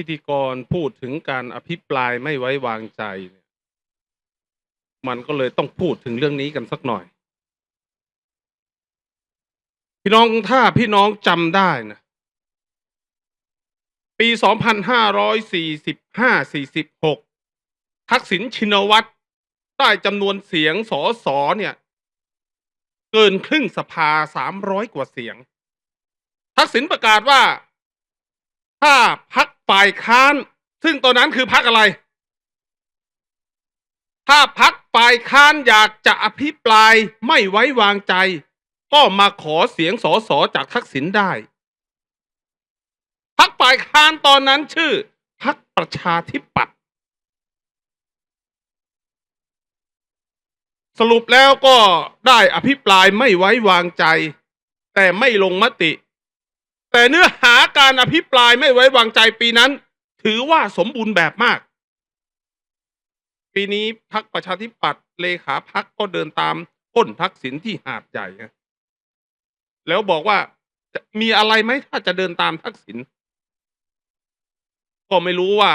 พิธีกรพูดถึงการอภิปรายไม่ไว้วางใจเนี่ยมันก็เลยต้องพูดถึงเรื่องนี้กันสักหน่อย พี่น้องถ้าพี่น้องจำได้นะ ปี 2545-46 ทักษิณชินวัตรได้จำนวนเสียงสอสอเนี่ย เกินครึ่งสภา 300 กว่าเสียง ทักษิณประกาศว่าถ้าพัก ฝ่ายค้าน ซึ่งตอนนั้นคือพักอะไร ถ้าพักฝ่ายค้านอยากจะอภิปรายไม่ไว้วางใจ ก็มาขอเสียงสอสอจากทักษิณได้พักฝ่ายค้านตอนนั้นชื่อพักประชาธิปัตย์สรุปแล้วก็ได้อภิปรายไม่ไว้วางใจ แต่ไม่ลงมติ แต่เนื้อหาการอภิปรายไม่ไว้วางใจปีนั้น ถือว่าสมบูรณ์แบบมาก ปีนี้พักประชาธิปัตย์เลขาพักก็เดินตามพ้นทักษิณที่หาดใหญ่แล้วบอกว่าจะมีอะไรไหมถ้าจะเดินตามทักษิณก็ไม่รู้ว่า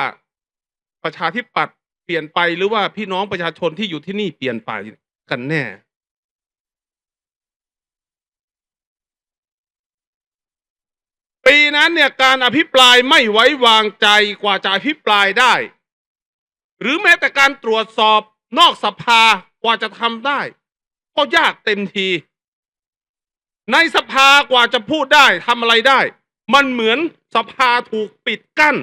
ประชาธิปัตย์เปลี่ยนไปหรือว่าพี่น้องประชาชนที่อยู่ที่นี่เปลี่ยนไปกันแน่ ปีนั้นเนี่ยการอภิปรายไม่ไว้วางใจกว่าจะอภิปรายได้ หรือแม้แต่การตรวจสอบนอกสภากว่าจะทำได้ ก็ยากเต็มที ในสภากว่าจะพูดได้ทำอะไรได้ มันเหมือนสภาถูกปิดกั้น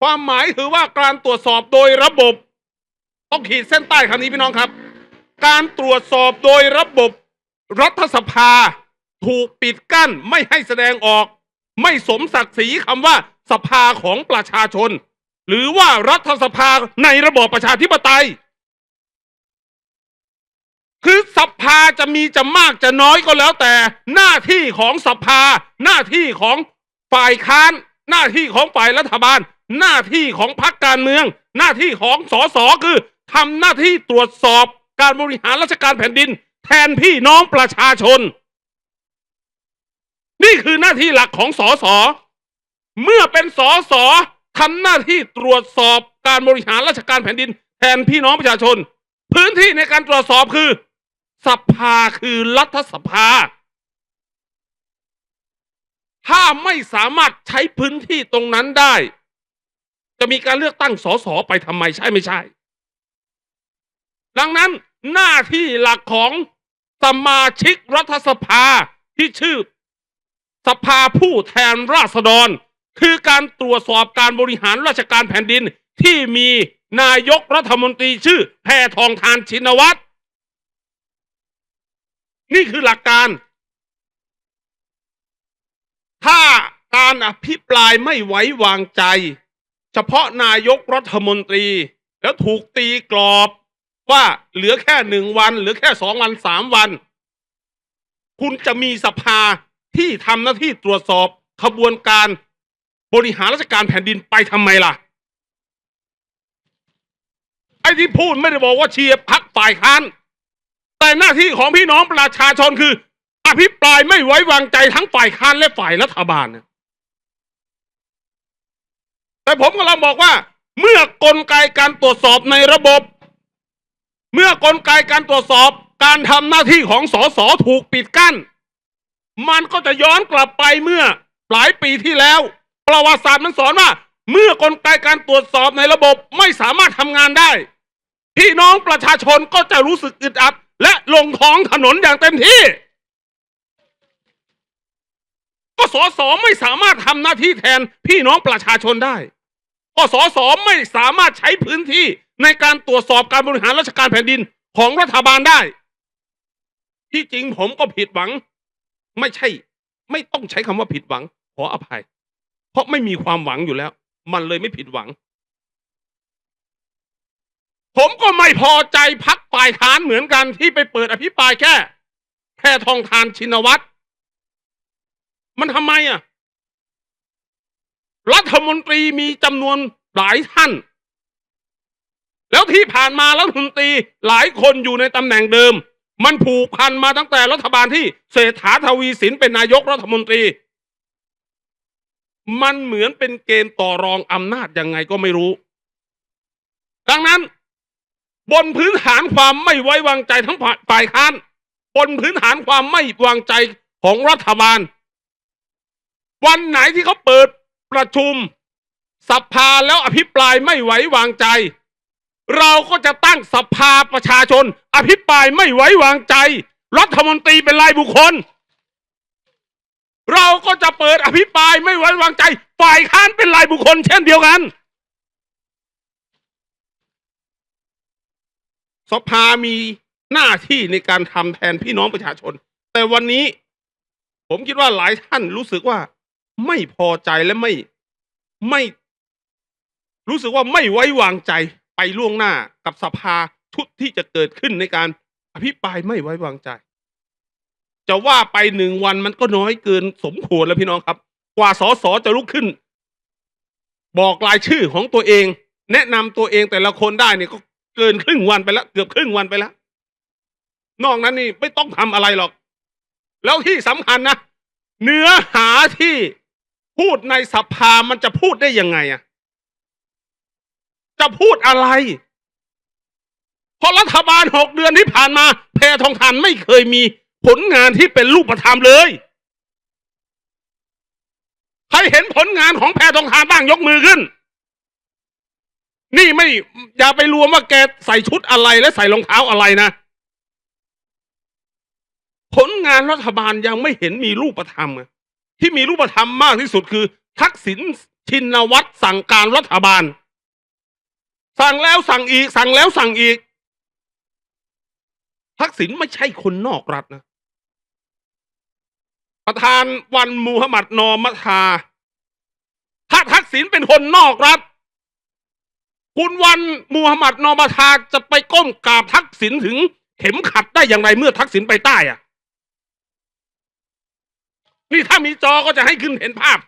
ความหมายคือว่าการตรวจสอบโดยระบบ ต้องขีดเส้นใต้คำนี้พี่น้องครับ การตรวจสอบโดยระบบรัฐสภา ถูกปิดกั้นไม่ให้แสดงออก ไม่สมศักดิ์ศรีคำว่า สภาของประชาชน หรือว่ารัฐสภาในระบอบประชาธิปไตย คือสภาจะมีจะมากจะน้อยก็แล้วแต่ หน้าที่ของสภา หน้าที่ของฝ่ายค้าน หน้าที่ของฝ่ายรัฐบาล หน้าที่ของพรรคการเมือง หน้าที่ของสสคือทำหน้าที่ตรวจสอบการบริหารราชการแผ่นดิน แทนพี่น้องประชาชน นี่คือหน้าที่หลักของสสเมื่อเป็นสสทำหน้าที่ตรวจสอบการบริหารราชการแผ่นดิน แทนพี่น้องประชาชน พื้นที่ในการตรวจสอบคือ สภาคือรัฐสภา ถ้าไม่สามารถใช้พื้นที่ตรงนั้นได้ จะมีการเลือกตั้งสสไปทำไมใช่ไม่ใช่ ดังนั้นหน้าที่หลักของสมาชิกรัฐสภาที่ชื่อ สภาผู้แทนราษฎร คือการตรวจสอบการบริหารราชการแผ่นดินที่มีนายกรัฐมนตรีชื่อแพทองทานชินวัตรนี่คือหลักการ ถ้าการอภิปรายไม่ไว้วางใจ เฉพาะนายกรัฐมนตรี แล้วถูกตีกรอบว่าเหลือแค่หนึ่งวัน เหลือแค่สองวันสามวัน คุณจะมีสภา ที่ทำหน้าที่ตรวจสอบขบวนการบริหารราชการแผ่นดินไปทำไมล่ะ ไอ้ที่พูดไม่ได้บอกว่าเชียร์พักฝ่ายค้าน แต่หน้าที่ของพี่น้องประชาชนคือ อภิปรายไม่ไว้วางใจทั้งฝ่ายค้านและฝ่ายรัฐบาลนี่ยแต่ผมกำลังบอกว่า เมื่อกลไกการตรวจสอบในระบบ เมื่อกลไกการตรวจสอบการทำหน้าที่ของสสถูกปิดกั้น มันก็จะย้อนกลับไปเมื่อหลายปีที่แล้ว ประวัติศาสตร์มันสอนว่า เมื่อกลไกการตรวจสอบในระบบไม่สามารถทำงานได้ พี่น้องประชาชนก็จะรู้สึกอึดอัด และลงท้องถนนอย่างเต็มที่ ก็สสไม่สามารถทำหน้าที่แทนพี่น้องประชาชนได้ก็สสไม่สามารถใช้พื้นที่ในการตรวจสอบการบริหารราชการแผ่นดินของรัฐบาลได้ ที่จริงผมก็ผิดหวัง ไม่ใช่ ไม่ต้องใช้คำว่าผิดหวัง ขออภัย เพราะไม่มีความหวังอยู่แล้ว มันเลยไม่ผิดหวัง ผมก็ไม่พอใจพักฝ่ายค้านเหมือนกันที่ไปเปิดอภิปรายแค่แค่ทองทานชินวัตรมันทำไมอะ รัฐมนตรีมีจำนวนหลายท่าน แล้วที่ผ่านมารัฐมนตรีหลายคนอยู่ในตำแหน่งเดิม มันผูกพันมาตั้งแต่รัฐบาลที่เศรษฐาทวีสินเป็นนายกรัฐมนตรี มันเหมือนเป็นเกณฑ์ต่อรองอำนาจยังไงก็ไม่รู้ ดังนั้น บนพื้นฐานความไม่ไว้วางใจทั้งฝ่ายฝ่ายค้าน บนพื้นฐานความไม่วางใจของรัฐบาล วันไหนที่เขาเปิดประชุมสภาแล้วอภิปรายไม่ไว้วางใจ เราก็จะตั้งสภาประชาชน อภิปรายไม่ไว้วางใจ รัฐมนตรีเป็นรายบุคคล เราก็จะเปิดอภิปรายไม่ไว้วางใจ ฝ่ายค้านเป็นรายบุคคล เช่นเดียวกัน สภามีหน้าที่ในการทำแทนพี่น้องประชาชน แต่วันนี้ ผมคิดว่าหลายท่านรู้สึกว่า ไม่พอใจและไม่ไม่ รู้สึกว่าไม่ไว้วางใจ ไปล่วงหน้ากับสภาชุดที่จะเกิดขึ้นในการอภิปรายไม่ไว้วางใจ จะว่าไปหนึ่งวันมันก็น้อยเกินสมควรแล้วพี่น้องครับ กว่าสสจะลุกขึ้น บอกรายชื่อของตัวเอง แนะนำตัวเองแต่ละคนได้เนี่ยก็เกินครึ่งวันไปแล้ว เกือบครึ่งวันไปแล้ว นอกนั้นนี่ไม่ต้องทำอะไรหรอก แล้วที่สำคัญนะเนื้อหาที่พูดในสภามันจะพูดได้ยังไงอะ จะพูดอะไร เพราะรัฐบาลหกเดือนที่ผ่านมา แพทองทานไม่เคยมีผลงานที่เป็นรูปธรรมเลย ใครเห็นผลงานของแพทองทานบ้างยกมือขึ้น นี่ไม่อย่าไปรวมว่าแกใส่ชุดอะไรและใส่รองเท้าอะไรนะ ผลงานรัฐบาลยังไม่เห็นมีรูปธรรมที่มีรูปธรรมมากที่สุดคือ ทักษิณชินวัตรสั่งการรัฐบาล สั่งแล้วสั่งอีก สั่งแล้วสั่งอีก ทักษิณไม่ใช่คนนอกรัฐนะ ประธานวันมูฮัมหมัดนอมัทา ถ้าทักษิณเป็นคนนอกรัฐ คุณวันมูฮัมหมัดนอมัทาจะไปก้มกราบทักษิณถึงเข็มขัดได้อย่างไรเมื่อทักษิณไปใต้อะนี่ถ้ามีจอก็จะให้ขึ้นเห็นภาพ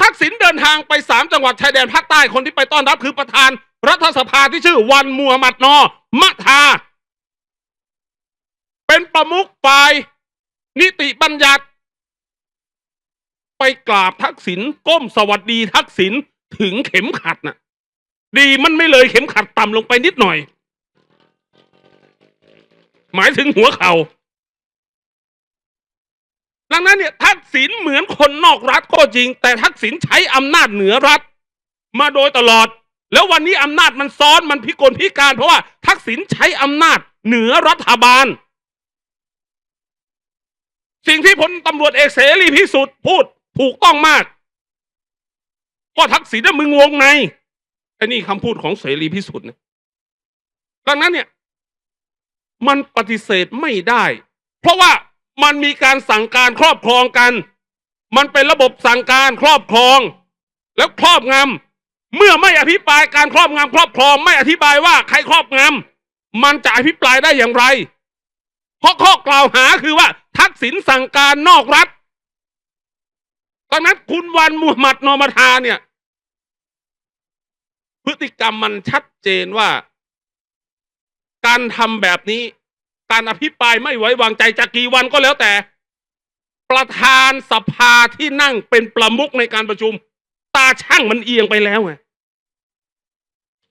ทักษิณเดินทางไปสามจังหวัดชายแดนภาคใต้คนที่ไปต้อนรับคือประธาน รัฐสภาที่ชื่อวันมูฮัมหมัดนอมะทา เป็นประมุขฝ่าย นิติบัญญัติ ไปกราบทักษิณก้มสวัสดีทักษิณถึงเข็มขัดน่ะ ดีมันไม่เลยเข็มขัดต่ำลงไปนิดหน่อย หมายถึงหัวเขา่า ดังนั้นเนี่ยทักษิณเหมือนคนนอกรัฐก็จริง แต่ทักษิณใช้อำนาจเหนือรัฐ มาโดยตลอด แล้ววันนี้อำนาจมันซ้อนมันพิกลพิการ เพราะว่าทักษิณใช้อำนาจเหนือรัฐบาล สิ่งที่พลตำรวจเอกเสรีพิสุทธิ์พูดถูกต้องมากก็ทักษิณน่ะมึงวงในไอ้นี่คำพูดของเสรีพิสุทธิ์นะดังนั้นเนี่ย มันปฏิเสธไม่ได้ เพราะว่า มันมีการสั่งการครอบครองกัน มันเป็นระบบสั่งการครอบครอง แล้วครอบงำเมื่อไม่อภิปรายการครอบงำครอบครอง ไม่อธิบายว่าใครครอบงำมันจะอภิปรายได้อย่างไร เพราะข้อกล่าวหาคือว่า ทักษิณสั่งการนอกรัฐดังนั้นคุณวันมูฮัมหมัดนอมาทาเนี่ย พฤติกรรมมันชัดเจนว่า การทำแบบนี้ การอภิปรายไม่ไว้วางใจจะกี่วันก็แล้วแต่ ประธานสภาที่นั่งเป็นประมุขในการประชุม ตาช่างมันเอียงไปแล้วไง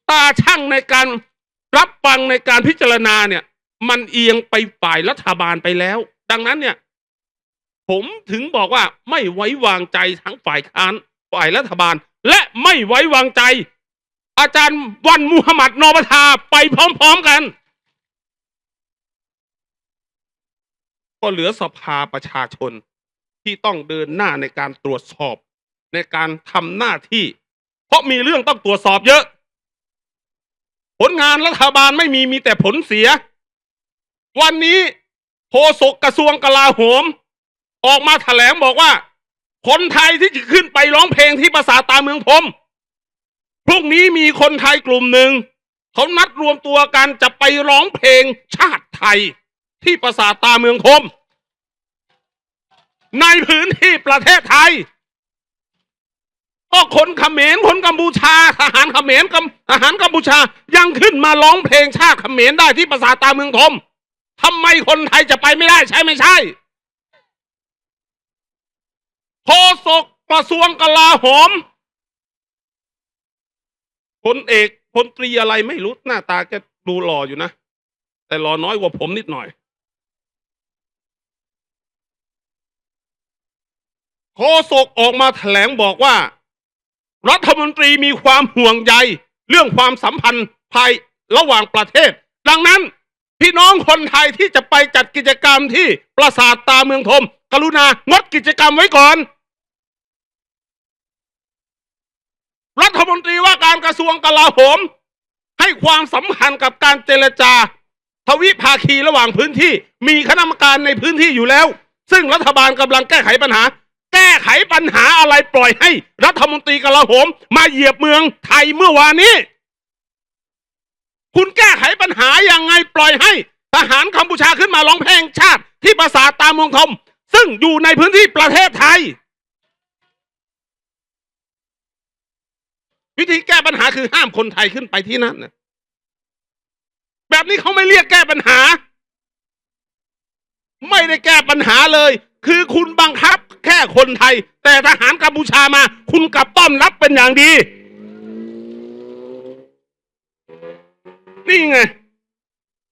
ตาช่างในการรับฟังในการพิจารณาเนี่ย มันเอียงไปฝ่ายรัฐบาลไปแล้ว ดังนั้นเนี่ย ผมถึงบอกว่าไม่ไว้วางใจทั้งฝ่ายค้านฝ่ายรัฐบาล และไม่ไว้วางใจ อาจารย์วันมูฮัมหมัดนอมทาไปพร้อม ๆ กัน ก็เหลือสภาประชาชนที่ต้องเดินหน้าในการตรวจสอบ ในการทำหน้าที่ เพราะมีเรื่องต้องตรวจสอบเยอะ ผลงานรัฐบาลไม่มีมีแต่ผลเสีย วันนี้โฆษกกระทรวงกลาโหม ออกมาแถลงบอกว่า คนไทยที่จะขึ้นไปร้องเพลงที่ปราสาตาเมืองพรมพรุ่งนี้มีคนไทยกลุ่มหนึ่ง เขานัดรวมตัวกันจะไปร้องเพลงชาติไทย ที่ปราสาทตาเมืองพรมในพื้นที่ประเทศไทย ก็คนเขมรคนกัมพูชาทหารเขมรกัมทหารกัมพูชายังขึ้นมาร้องเพลงชาติเขมรได้ที่ปราสาทตาเมืองพรมทำไมคนไทยจะไปไม่ได้ใช่ไม่ใช่โฆษกกระทรวงกลาโหมพลเอกพลตรีอะไรไม่รู้หน้าตาแกดูหล่ออยู่นะ แต่หล่อน้อยกว่าผมนิดหน่อย โฆษกออกมาแถลงบอกว่า รัฐมนตรีมีความห่วงใย เรื่องความสัมพันธ์ภายระหว่างประเทศ ดังนั้นพี่น้องคนไทยที่จะไปจัดกิจกรรมที่ปราสาทตาเมืองทม กรุณางดกิจกรรมไว้ก่อน รัฐมนตรีว่าการกระทรวงกลาโหม ให้ความสำคัญกับการเจรจา ทวิภาคีระหว่างพื้นที่ มีคณะกรรมการในพื้นที่อยู่แล้ว ซึ่งรัฐบาลกำลังแก้ไขปัญหา ก้ไขปัญหาอะไรปล่อยให้ รัฐมนตรีกลาโหม มาเหยียบเมืองไทยเมื่อวานนี้ คุณแก้ไขปัญหายังไงปล่อยให้ ทหารกัมพูชาขึ้นมาร้องเพลงชาติ ที่ปราสาทตามเมืองทม ซึ่งอยู่ในพื้นที่ประเทศไทย วิธีแก้ปัญหาคือห้ามคนไทยขึ้นไปที่นั่นนะแบบนี้เขาไม่เรียกแก้ปัญหา ไม่ได้แก้ปัญหาเลย คือคุณบังคับ ค่คนไทย แต่ทหารกัมพูชามา คุณกลับต้อนรับเป็นอย่างดี นี่ไง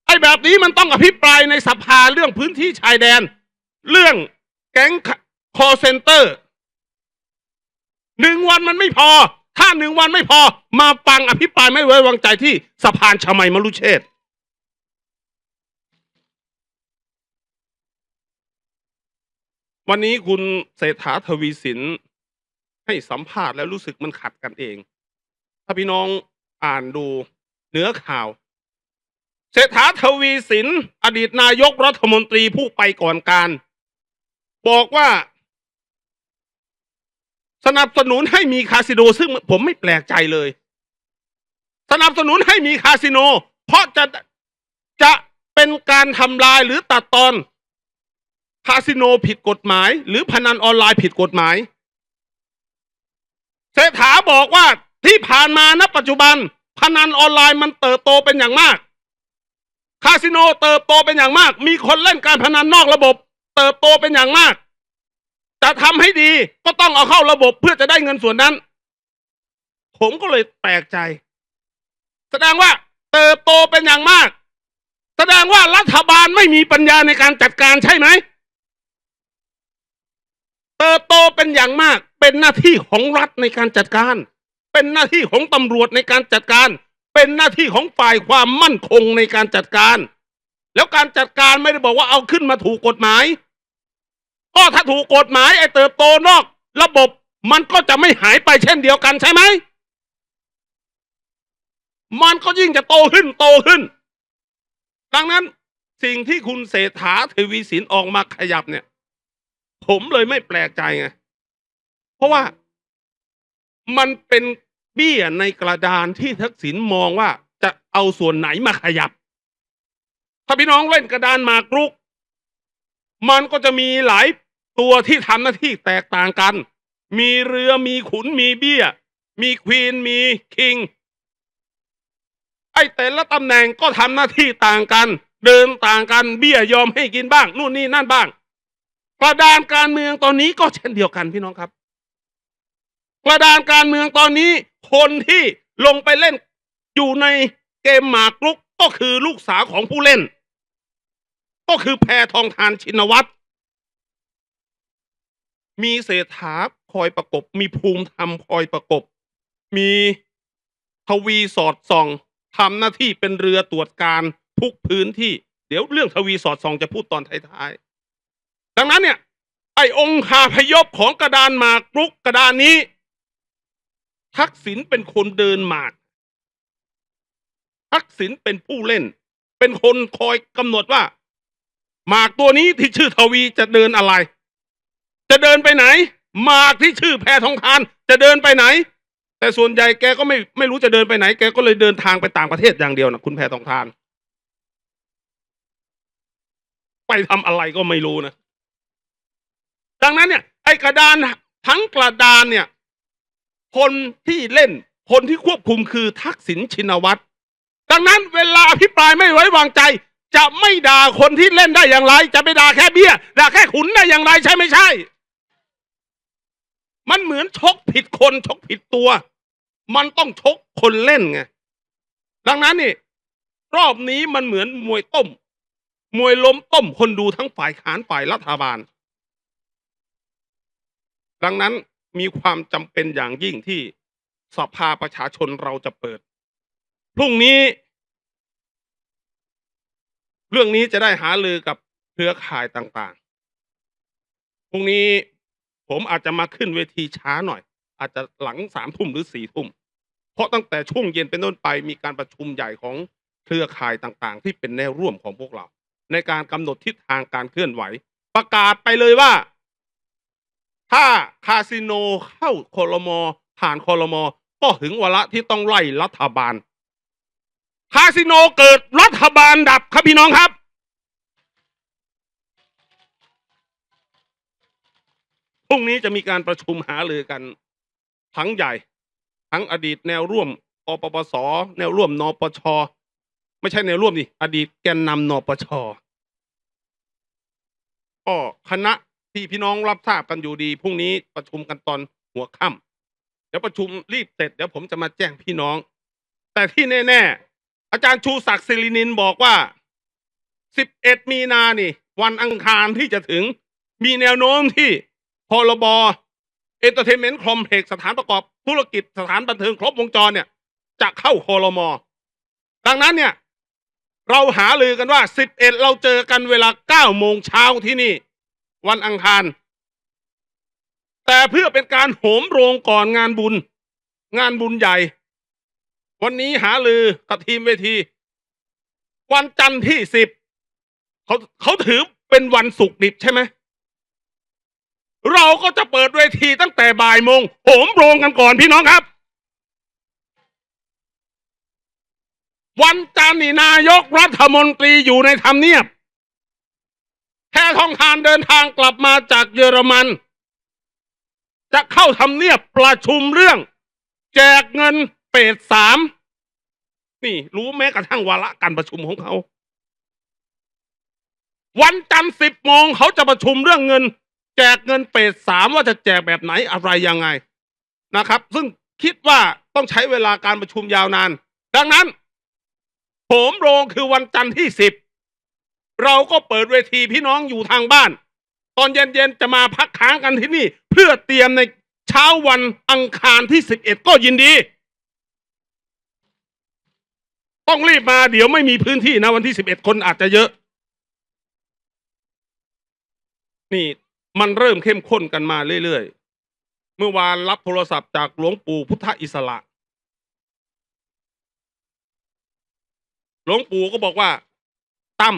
ไอ้แบบนี้มันต้องอภิปรายในสภาเรื่องพื้นที่ชายแดน เรื่องแก๊งคอเซนเตอร์หนึ่งวันมันไม่พอ ถ้าหนึ่งวันไม่พอ มาฟังอภิปรายไม่ไว้วางใจที่สะพานชมัยมรุเชษฐ์ วันนี้คุณเศรษฐาทวีสินให้สัมภาษณ์แล้วรู้สึกมันขัดกันเอง ถ้าพี่น้องอ่านดูเนื้อข่าว เศรษฐาทวีสิน อดีตนายกรัฐมนตรีผู้ไปก่อนการ บอกว่า สนับสนุนให้มีคาสิโนซึ่งผมไม่แปลกใจเลย สนับสนุนให้มีคาสิโน เพราะจะจะเป็นการทำลายหรือตัดตอน คาสิโนผิดกฎหมาย หรือพนันออนไลน์ผิดกฎหมายเศรษฐาบอกว่าที่ผ่านมาณปัจจุบัน พนันออนไลน์มันเติบโตเป็นอย่างมาก คาสิโนเติบโตเป็นอย่างมาก มีคนเล่นการพนันนอกระบบ เติบโตเป็นอย่างมากจะทำให้ดีก็ต้องเอาเข้าระบบเพื่อจะได้เงินส่วนนั้น ผมก็เลยแปลกใจ แสดงว่าเติบโตเป็นอย่างมาก แสดงว่ารัฐบาลไม่มีปัญญาในการจัดการใช่ไหม เติบโตเป็นอย่างมาก เป็นหน้าที่ของรัฐในการจัดการ เป็นหน้าที่ของตำรวจในการจัดการ เป็นหน้าที่ของฝ่ายความมั่นคงในการจัดการ แล้วการจัดการไม่ได้บอกว่าเอาขึ้นมาถูกกฎหมาย ก็ถ้าถูกกฎหมายไอ้เติบโตนอก ระบบมันก็จะไม่หายไปเช่นเดียวกันใช่ไหม มันก็ยิ่งจะโตขึ้นโตขึ้น ดังนั้นสิ่งที่คุณเศรษฐาทวีสินออกมาขยับเนี่ย ผมเลยไม่แปลกใจไง เพราะว่ามันเป็นเบี้ยในกระดานที่ทักษิณมองว่าจะเอาส่วนไหนมาขยับ ถ้าพี่น้องเล่นกระดานหมากรุก มันก็จะมีหลายตัวที่ทำหน้าที่แตกต่างกัน มีเรือมีขุนมีเบี้ย มีควีนมีคิง ไอ้แต่ละตำแหน่งก็ทำหน้าที่ต่างกัน เดินต่างกันเบี้ยยอมให้กินบ้าง นู่นนี่นั่นบ้าง กระดานการเมืองตอนนี้ก็เช่นเดียวกันพี่น้องครับกระดานการเมืองตอนนี้ คนที่ลงไปเล่น อยู่ในเกมหมากรุกก็คือลูกสาวของผู้เล่น ก็คือแพทองทานชินวัตรมีเศรษฐาคอยประกบ มีภูมิธรรมคอยประกบ มีทวีสอดส่องทำหน้าที่เป็นเรือตรวจการทุกพื้นที่ เดี๋ยวเรื่องทวีสอดส่องจะพูดตอนท้ายๆ ดังนั้นเนี่ย ไอ้องค์คาพยพของกระดานหมากรุกกระดานนี้ ทักษิณเป็นคนเดินหมาก ทักษิณเป็นผู้เล่น เป็นคนคอยกำหนดว่า หมากตัวนี้ที่ชื่อทวีจะเดินอะไร จะเดินไปไหน หมากที่ชื่อแพทองทานจะเดินไปไหน แต่ส่วนใหญ่แกก็ไม่ไม่รู้จะเดินไปไหน แกก็เลยเดินทางไปต่างประเทศอย่างเดียวนะคุณแพทองทานไปทำอะไรก็ไม่รู้นะ ดังนั้นเนี่ยไอ้กระดานทั้งกระดานเนี่ย คนที่เล่น คนที่ควบคุมคือทักษิณชินวัตร ดังนั้นเวลาอภิปรายไม่ไว้วางใจ จะไม่ด่าคนที่เล่นได้อย่างไร จะไปด่าแค่เบี้ยด่าแค่ขุนได้อย่างไรใช่ไม่ใช่ มันเหมือนชกผิดคนชกผิดตัว มันต้องชกคนเล่นไงดังนั้นนี่รอบนี้มันเหมือนมวยต้ม มวยล้มต้มคนดูทั้งฝ่ายค้านฝ่ายรัฐบาล ดังนั้นมีความจำเป็นอย่างยิ่งที่สภาประชาชนเราจะเปิด พรุ่งนี้ เรื่องนี้จะได้หาลือกับเครือข่ายต่างๆ พรุ่งนี้ผมอาจจะมาขึ้นเวทีช้าหน่อย อาจจะหลังสามทุ่มหรือสี่ทุ่ม เพราะตั้งแต่ช่วงเย็นเป็นต้นไปมีการประชุมใหญ่ของเครือข่ายต่างๆ ที่เป็นแนวร่วมของพวกเรา ในการกำหนดทิศทางการเคลื่อนไหว ประกาศไปเลยว่า ถ้าคาสิโนเข้าคอรมอผ่านคอรมอก็ถึงวาระที่ต้องไล่รัฐบาล คาสิโนเกิดรัฐบาลดับครับพี่น้องครับ พรุ่งนี้จะมีการประชุมหารือกัน ทั้งใหญ่ ทั้งอดีตแนวร่วมอปปส แนวร่วมนปช ไม่ใช่แนวร่วมดิอดีตแกนนำนปชก็คณะ ที่พี่น้องรับทราบกันอยู่ดีพรุ่งนี้ประชุมกันตอนหัวค่ำเดี๋ยวประชุมรีบเสร็จเดี๋ยวผมจะมาแจ้งพี่น้อง แต่ที่แน่ๆอาจารย์ชูศักดิ์ศิรินินบอกว่า 11 มีนานี่ วันอังคารที่จะถึง มีแนวโน้มที่พรบเอนเตอร์เทนเมนต์คอมเพล็กสถานประกอบธุรกิจสถานบันเทิงครบวงจรเนี่ย จะเข้าคอรมอดังนั้นเนี่ย เราหาลือกันว่า 11 เราเจอกันเวลา9โมงเช้าที่นี่ วันอังคาร แต่เพื่อเป็นการโหมโรงก่อนงานบุญ งานบุญใหญ่ วันนี้หาลือกับทีมเวที วันจันทร์ที่สิบเขาเขาถือเป็นวันศุกร์ดิบใช่ไหมเราก็จะเปิดเวทีตั้งแต่บ่ายโมงโหมโรงกันก่อนพี่น้องครับ วันจันทร์นี่นายกรัฐมนตรีอยู่ในทำเนียบ แค่ทองทานเดินทางกลับมาจากเยอรมัน จะเข้าทำเนียบประชุมเรื่อง แจกเงินเฟสสามนี่ รู้แม้กระทั่งวาระการประชุมของเขา วันจันทร์สิบโมงเขาจะประชุมเรื่องเงิน แจกเงินเฟสสามว่าจะแจกแบบไหนอะไรยังไงนะครับ ซึ่งคิดว่าต้องใช้เวลาการประชุมยาวนาน ดังนั้นโหมโรงคือวันจันทร์ที่สิบ เราก็เปิดเวทีพี่น้องอยู่ทางบ้าน ตอนเย็นๆจะมาพักค้างกันที่นี่ เพื่อเตรียมในเช้าวันอังคารที่สิบเอ็ดก็ยินดี ต้องรีบมาเดี๋ยวไม่มีพื้นที่นะวันที่สิบเอ็ดคนอาจจะเยอะ นี่มันเริ่มเข้มข้นกันมาเรื่อยๆ เมื่อวานรับโทรศัพท์จากหลวงปู่พุทธอิสระ หลวงปู่ก็บอกว่าตั้ม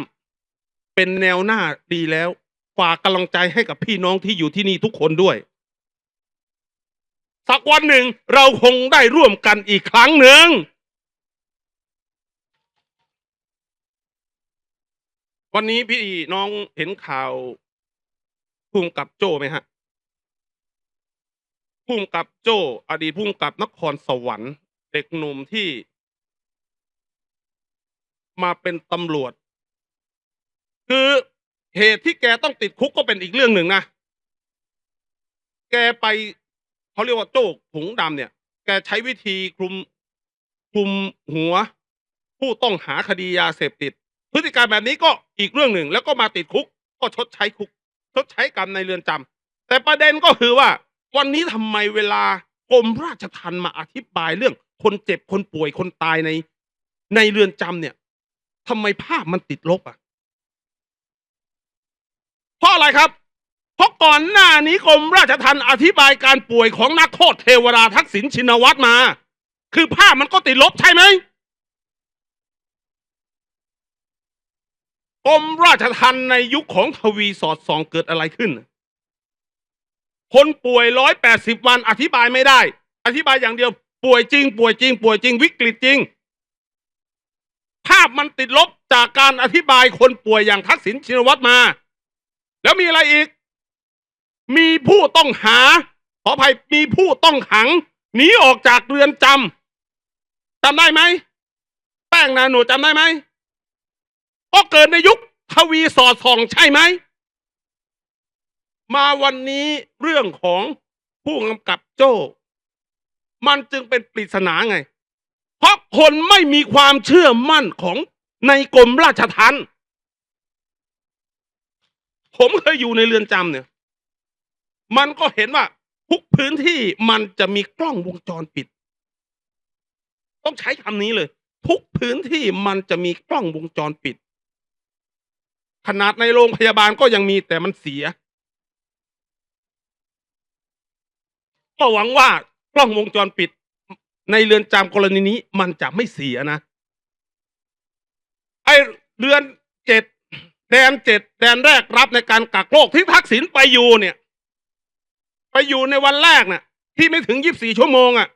เป็นแนวหน้าดีแล้วฝากกำลังใจให้กับพี่น้องที่อยู่ที่นี่ทุกคนด้วย สักวันหนึ่งเราคงได้ร่วมกันอีกครั้งหนึ่งวันนี้พี่น้องเห็นข่าวภูมิกับโจ้ไหมฮะภูมิกับโจ้อดีตภูมิกับนครสวรรค์ เด็กหนุ่มที่ มาเป็นตำรวจ คือเหตุที่แกต้องติดคุกก็เป็นอีกเรื่องหนึ่งนะแกไปเขาเรียกว่าโจ้ถุงดำเนี่ย แกใช้วิธีคลุมคลุมหัว ผู้ต้องหาคดียาเสพติด พฤติการแบบนี้ก็อีกเรื่องหนึ่ง แล้วก็มาติดคุก ก็ชดใช้คุก ชดใช้กรรมในเรือนจำแต่ประเด็นก็คือว่า วันนี้ทำไมเวลากรมราชทัณฑ์มาอธิบายเรื่อง คนเจ็บคนป่วยคนตายใน ในเรือนจำเนี่ยทำไมภาพมันติดลบอะ เพราะอะไรครับเพราะก่อนหน้านี้กรมราชทัณฑ์อธิบายการป่วยของนักโทษเทวดาทักษิณชินวัตรมา คือภาพมันก็ติดลบใช่ไหมกรมราชทัณฑ์ในยุคของทวีสอดส่องเกิดอะไรขึ้น คนป่วยร้อยแปดสิบวันอธิบายไม่ได้ อธิบายอย่างเดียวป่วยจริง ป่วยจริง ป่วยจริง วิกฤตจริง ภาพมันติดลบจากการอธิบายคนป่วยอย่างทักษิณชินวัตรมา แล้วมีอะไรอีก มีผู้ต้องหา ขออภัยมีผู้ต้องขังหนีออกจากเรือนจำจำได้ไหม แป้งนาหนูจำได้ไหมก็เกิดในยุคทวีสอดส่องใช่ไหม มาวันนี้เรื่องของผู้กำกับโจ้ มันจึงเป็นปริศนาไง เพราะคนไม่มีความเชื่อมั่นของในกรมราชทัณฑ์ ผมเคยอยู่ในเรือนจำเนี่ย มันก็เห็นว่า ทุกพื้นที่มันจะมีกล้องวงจรปิด ต้องใช้คำนี้เลย ทุกพื้นที่มันจะมีกล้องวงจรปิด ขนาดในโรงพยาบาลก็ยังมีแต่มันเสีย ก็หวังว่ากล้องวงจรปิด ในเรือนจำกรณีนี้มันจะไม่เสียนะ ไอเรือนเจ็ด แดนเจ็ดแดนแรกรับในการกักโรคที่ทักษิณไปอยู่เนี่ย ไปอยู่ในวันแรกน่ะ ที่ไม่ถึงยี่บสี่ชั่วโมงอะ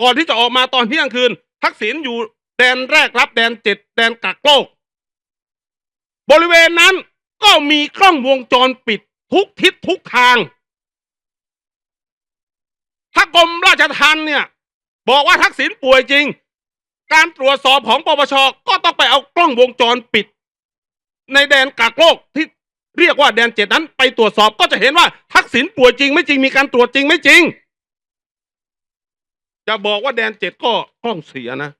ก่อนที่จะออกมาตอนเที่ยงคืน ทักษิณอยู่แดนแรกรับแดนเจ็ดแดนกักโรคบริเวณนั้นก็มีกล้องวงจรปิดทุกทิศทุกทาง ถ้ากรมราชทัณฑ์เนี่ย บอกว่าทักษิณป่วยจริง การตรวจสอบของปปชก็ต้องไปเอากล้องวงจรปิด ในแดนกักโรคที่เรียกว่าแดนเจ็ดนั้น ไปตรวจสอบก็จะเห็นว่าทักษิณป่วยจริงไม่จริงมีการตรวจจริงไม่จริง จะบอกว่าแดนเจ็ดก็กล้องเสียนะ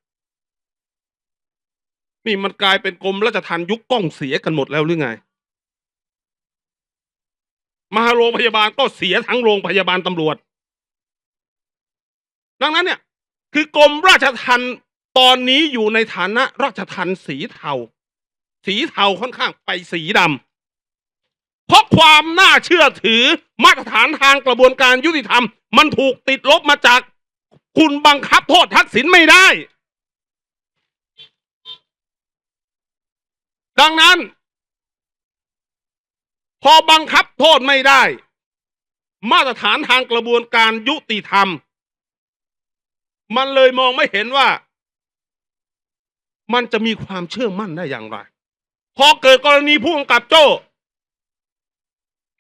นี่มันกลายเป็นกรมราชทัณฑ์ยุคกล้องเสียกันหมดแล้วหรือไงมาโรงพยาบาลก็เสียทั้งโรงพยาบาลตำรวจ ดังนั้นเนี่ย คือกรมราชทัณฑ์ตอนนี้อยู่ในฐานะราชทัณฑ์สีเทา สีเทาค่อนข้างไปสีดำเพราะความน่าเชื่อถือมาตรฐานทางกระบวนการยุติธรรม มันถูกติดลบมาจากคุณบังคับโทษทักษิณไม่ได้ ดังนั้น พอบังคับโทษไม่ได้ มาตรฐานทางกระบวนการยุติธรรม มันเลยมองไม่เห็นว่า มันจะมีความเชื่อมั่นได้อย่างไร พอเกิดกรณีผู้กำกับโจ้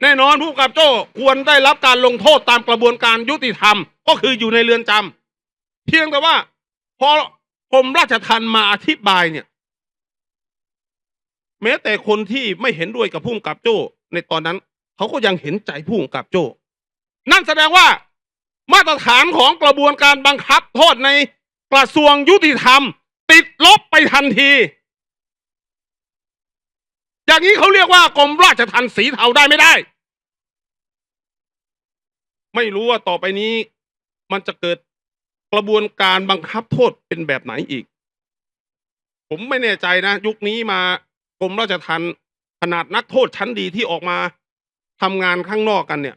แน่นอนผู้กำกับโจ้ควรได้รับการลงโทษตามกระบวนการยุติธรรม ก็คืออยู่ในเรือนจำเพียงแต่ว่า พอกรมราชทัณฑ์มาอธิบายเนี่ย แม้แต่คนที่ไม่เห็นด้วยกับผู้กำกับโจ้ ในตอนนั้น เขาก็ยังเห็นใจผู้กำกับโจ้ นั่นแสดงว่ามาตรฐานของกระบวนการบังคับโทษในกระทรวงยุติธรรม ติดลบไปทันที อย่างนี้เขาเรียกว่ากรมราชทัณฑ์สีเทาได้ไม่ได้ ไม่รู้ว่าต่อไปนี้มันจะเกิดกระบวนการบังคับโทษเป็นแบบไหนอีก ผมไม่แน่ใจนะ ยุคนี้มากรมราชทัณฑ์ขนาดนักโทษชั้นดีที่ออกมาทำงานข้างนอกกันเนี่ย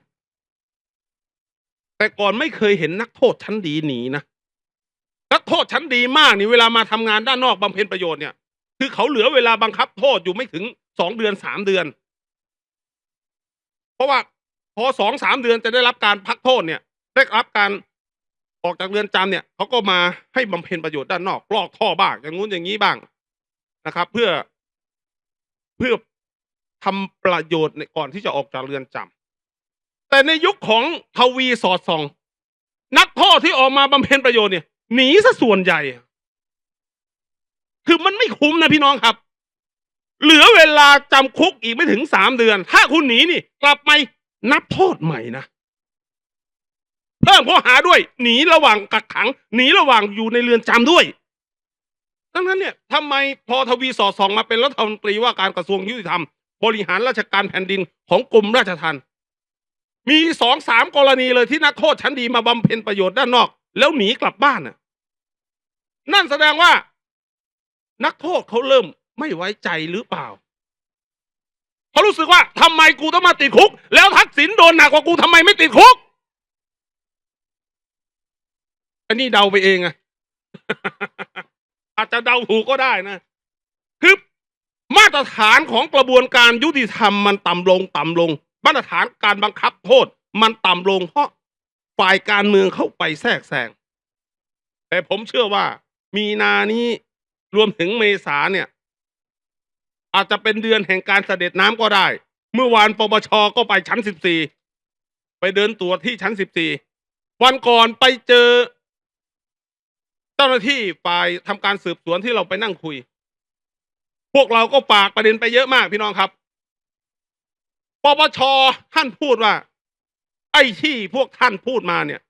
แต่ก่อนไม่เคยเห็นนักโทษชั้นดีหนีนะนักโทษชั้นดีมากนี่เวลามาทำงานด้านนอกบำเพ็ญประโยชน์เนี่ย คือเขาเหลือเวลาบังคับโทษอยู่ไม่ถึง สองเดือนสามเดือน เพราะว่าพอสองสามเดือนจะได้รับการพักโทษเนี่ย ได้รับการออกจากเรือนจำเนี่ยเขาก็มาให้บำเพ็ญประโยชน์ด้านนอกลอกท่อบ้างอย่างงู้นอย่างนี้บ้างนะครับ เพื่อเพื่อทำประโยชน์ในก่อนที่จะออกจากเรือนจำแต่ในยุคของทวีสอดส่อง นักโทษที่ออกมาบำเพ็ญประโยชน์เนี่ยหนีซะส่วนใหญ่ คือมันไม่คุ้มนะพี่น้องครับ เหลือเวลาจำคุกอีกไม่ถึงสามเดือน ถ้าคุณหนีนี่ กลับไปนับโทษใหม่นะเพิ่มข้อหาด้วย หนีระหว่างกักขัง หนีระหว่างอยู่ในเรือนจำด้วยดังนั้นเนี่ยทำไมพอทวีสอดส่องมาเป็นรัฐมนตรีว่าการกระทรวงยุติธรรม บริหารราชการแผ่นดินของกรมราชทัณฑ์มีสองสามกรณีเลยที่นักโทษชั้นดีมาบำเพ็ญประโยชน์ด้านนอก แล้วหนีกลับบ้านน่ะนั่นแสดงว่า นักโทษเขาเริ่ม ไม่ไว้ใจหรือเปล่าเขารู้สึกว่าทำไมกูต้องมาติดคุก แล้วทักษิณโดนหนักกว่ากูทำไมไม่ติดคุก อันนี้เดาไปเองอะอาจจะเดาถูกก็ได้นะ คือมาตรฐานของกระบวนการยุติธรรมมันต่ำลงต่ำลง มาตรฐานการบังคับโทษ มันต่ำลงเพราะฝ่ายการเมืองเข้าไปแทรกแซงแต่ผมเชื่อว่ามีนานี้รวมถึงเมษาเนี่ย อาจจะเป็นเดือนแห่งการเสด็จน้ำก็ได้ เมื่อวานปปชก็ไปชั้นสิบสี่ไปเดินตรวจที่ชั้นสิบสี่วันก่อนไปเจอ เจ้าหน้าที่ฝ่ายทำการสืบสวนที่เราไปนั่งคุย พวกเราก็ฝากประเด็นไปเยอะมากพี่น้องครับปปชท่านพูดว่า ไอ้ที่พวกท่านพูดมาเนี่ย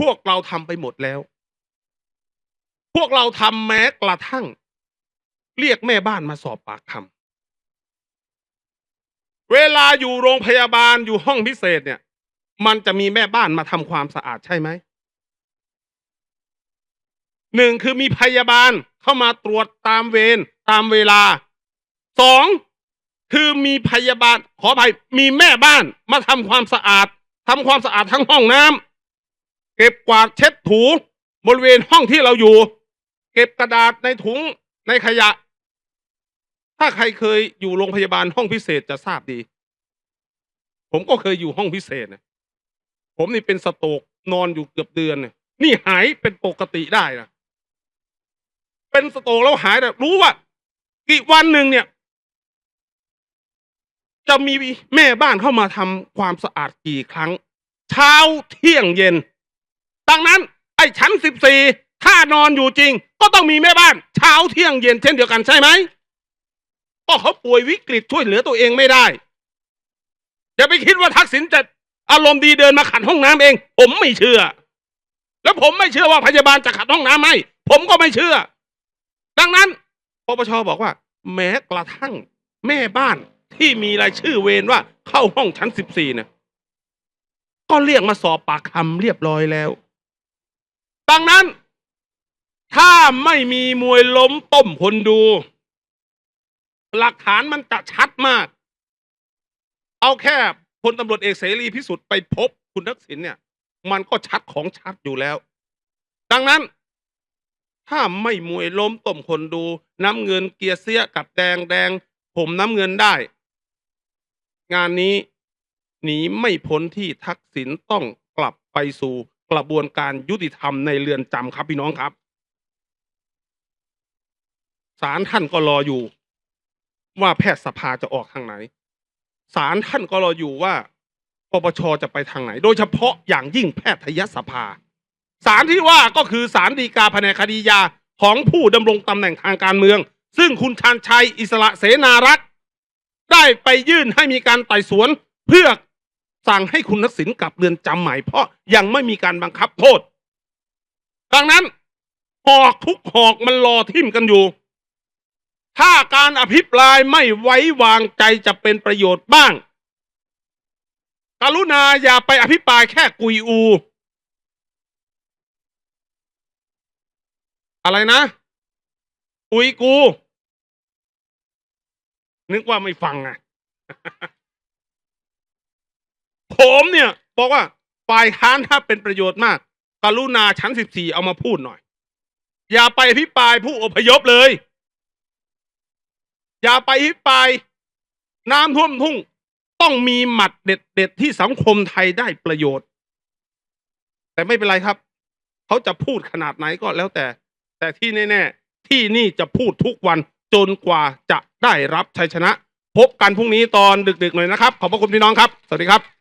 พวกเราทำไปหมดแล้ว พวกเราทำแม้กระทั่ง เรียกแม่บ้านมาสอบปากคำเวลาอยู่โรงพยาบาลอยู่ห้องพิเศษเนี่ย มันจะมีแม่บ้านมาทำความสะอาดใช่ไหมหนึ่งคือมีพยาบาลเข้ามาตรวจตามเวรตามเวลาสองคือมีพยาบาลขออภัยมีแม่บ้านมาทำความสะอาดทำความสะอาดทั้งห้องน้ำเก็บกวาดเช็ดถูบริเวณห้องที่เราอยู่ เก็บกระดาษในถุงในขยะ ถ้าใครเคยอยู่โรงพยาบาลห้องพิเศษจะทราบดี ผมก็เคยอยู่ห้องพิเศษนะผมนี่เป็นสโตกนอนอยู่เกือบเดือนเนี่ยนี่หายเป็นปกติได้นะเป็นสโตกแล้วหายแต่รู้ว่ากี่วันหนึ่งเนี่ย จะมีแม่บ้านเข้ามาทำความสะอาดกี่ครั้ง เช้าเที่ยงเย็น ดังนั้น ไอ้ชั้นสิบสี่ถ้านอนอยู่จริง ก็ต้องมีแม่บ้าน เช้าเที่ยงเย็นเช่นเดียวกันใช่ไหม ก็เขาป่วยวิกฤตช่วยเหลือตัวเองไม่ได้ อย่าไปคิดว่าทักษิณจะอารมณ์ดีเดินมาขัดห้องน้ำเอง ผมไม่เชื่อ แล้วผมไม่เชื่อว่าพยาบาลจะขัดห้องน้ำให้ผมก็ไม่เชื่อ ดังนั้นปปชบอกว่า แม้กระทั่งแม่บ้านที่มีรายชื่อเวรว่าเข้าห้องชั้นสิบสี่เนี่ยก็เรียกมาสอบปากคำเรียบร้อยแล้ว ดังนั้น ถ้าไม่มีมวยล้มต้มคนดู หลักฐานมันจะชัดมาก เอาแค่พลตำรวจเอกเสรีพิสุทธิ์ไปพบคุณทักษิณเนี่ย มันก็ชัดของชัดอยู่แล้ว ดังนั้น ถ้าไม่มวยล้มต้มคนดู น้ำเงินเกียร์เสียกับแดงแดง ผมน้ำเงินได้ งานนี้หนีไม่พ้นที่ทักษิณต้องกลับไปสู่กระบวนการยุติธรรมในเรือนจำครับพี่น้องครับศาลท่านก็รออยู่ ว่าแพทยสภาจะออกทางไหนศาลท่านก็รออยู่ว่าปปชจะไปทางไหน โดยเฉพาะอย่างยิ่งแพทยสภาศาลที่ว่าก็คือศาลฎีกาแผนกคดียาของผู้ดำรงตำแหน่งทางการเมือง ซึ่งคุณชาญชัยอิสระเสนารักษ์ได้ไปยื่นให้มีการไต่สวน เพื่อสั่งให้คุณทักษิณกลับเรือนจำใหม่เพราะยังไม่มีการบังคับโทษ ดังนั้นหอกทุกหอกมันรอทิ่มกันอยู่ ถ้าการอภิปรายไม่ไว้วางใจจะเป็นประโยชน์บ้าง กรุณาอย่าไปอภิปรายแค่กุยอู อะไรนะอุยกู นึกว่าไม่ฟังอะ ผมเนี่ย บอกว่าฝ่ายค้านถ้าเป็นประโยชน์มาก กรุณาชั้นสิบสี่เอามาพูดหน่อย อย่าไปอภิปรายผู้อพยพเลย อย่าไปฮิปรายน้ำท่วมทุ่ง ต้องมีหมัดเด็ดๆที่สังคมไทยได้ประโยชน์ แต่ไม่เป็นไรครับ เขาจะพูดขนาดไหนก็แล้วแต่ แต่ที่แน่ ๆ ที่นี่จะพูดทุกวันจนกว่าจะได้รับชัยชนะ พบกันพรุ่งนี้ตอนดึกๆหน่อยนะครับ ขอบพระคุณพี่น้องครับ สวัสดีครับ